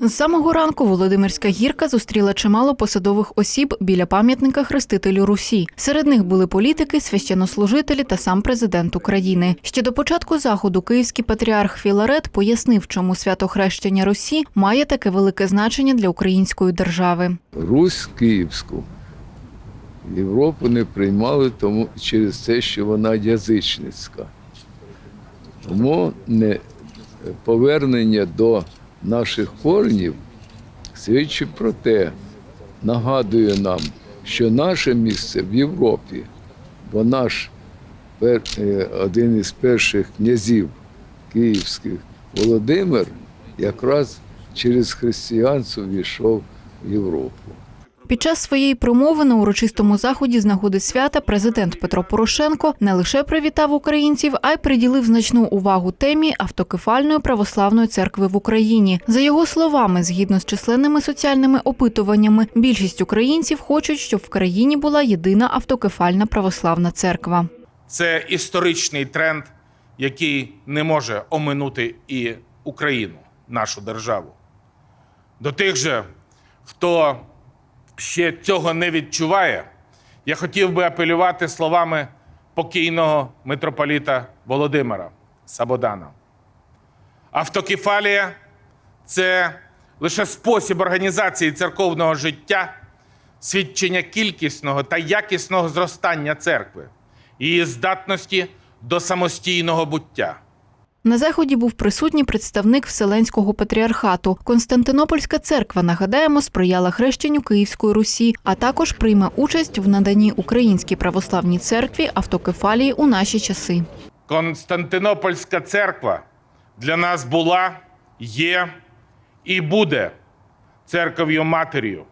З самого ранку Володимирська гірка зустріла чимало посадових осіб біля пам'ятника хрестителю Русі. Серед них були політики, священнослужителі та сам президент України. Ще до початку заходу київський патріарх Філарет пояснив, чому свято хрещення Русі має таке велике значення для української держави. Русь Київську Європу не приймали тому через те, що вона язичницька. Тому не повернення до наших корнів свідчить про те, нагадує нам, що наше місце в Європі, бо наш е, один із перших князів київських Володимир якраз через християнство війшов в Європу. Під час своєї промови на урочистому заході з нагоди свята президент Петро Порошенко не лише привітав українців, а й приділив значну увагу темі автокефальної православної церкви в Україні. За його словами, згідно з численними соціальними опитуваннями, більшість українців хочуть, щоб в країні була єдина автокефальна православна церква. Це історичний тренд, який не може оминути і Україну, нашу державу. До тих же, хто ще цього не відчуває, я хотів би апелювати словами покійного митрополіта Володимира Сабодана. Автокефалія це лише спосіб організації церковного життя, свідчення кількісного та якісного зростання церкви, її здатності до самостійного буття. На заході був присутній представник Вселенського патріархату. Константинопольська церква, нагадаємо, сприяла хрещенню Київської Русі, а також прийме участь в наданні Українській православній церкві автокефалії у наші часи. Константинопольська церква для нас була, є і буде церков'ю матір'ю,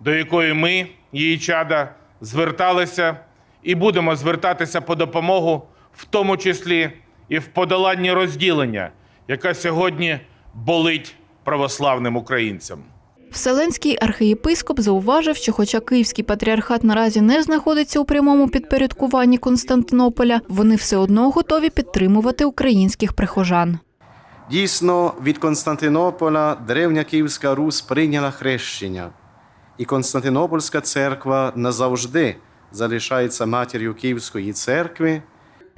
до якої ми, її чада, зверталися і будемо звертатися по допомогу, в тому числі і в подоланні розділення, яке сьогодні болить православним українцям. Вселенський архієпископ зауважив, що, хоча Київський патріархат наразі не знаходиться у прямому підпорядкуванні Константинополя, вони все одно готові підтримувати українських прихожан. Дійсно, від Константинополя древня Київська Русь прийняла хрещення, і Константинопольська церква назавжди залишається матір'ю Київської церкви.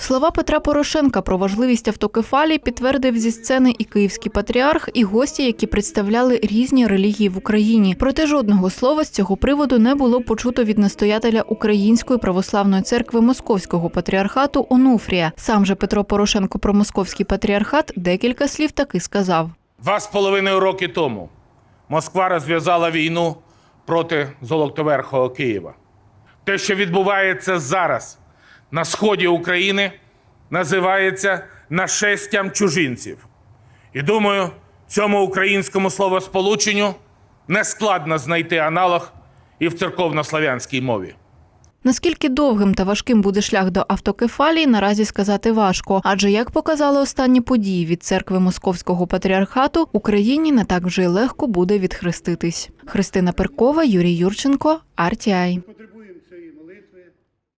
Слова Петра Порошенка про важливість автокефалії підтвердив зі сцени і київський патріарх, і гості, які представляли різні релігії в Україні. Проте жодного слова з цього приводу не було почуто від настоятеля Української православної церкви Московського патріархату Онуфрія. Сам же Петро Порошенко про московський патріархат декілька слів таки сказав. Два з половиною роки тому Москва розв'язала війну проти Золотоверхого Києва. Те, що відбувається зараз на сході України, називається нашестям чужинців. І думаю, цьому українському словосполученню нескладно знайти аналог і в церковнослов'янській мові. Наскільки довгим та важким буде шлях до автокефалії, наразі сказати важко. Адже як показали останні події від церкви Московського патріархату, Україні не так вже легко буде відхреститись. Христина Перкова, Юрій Юрченко, RTI.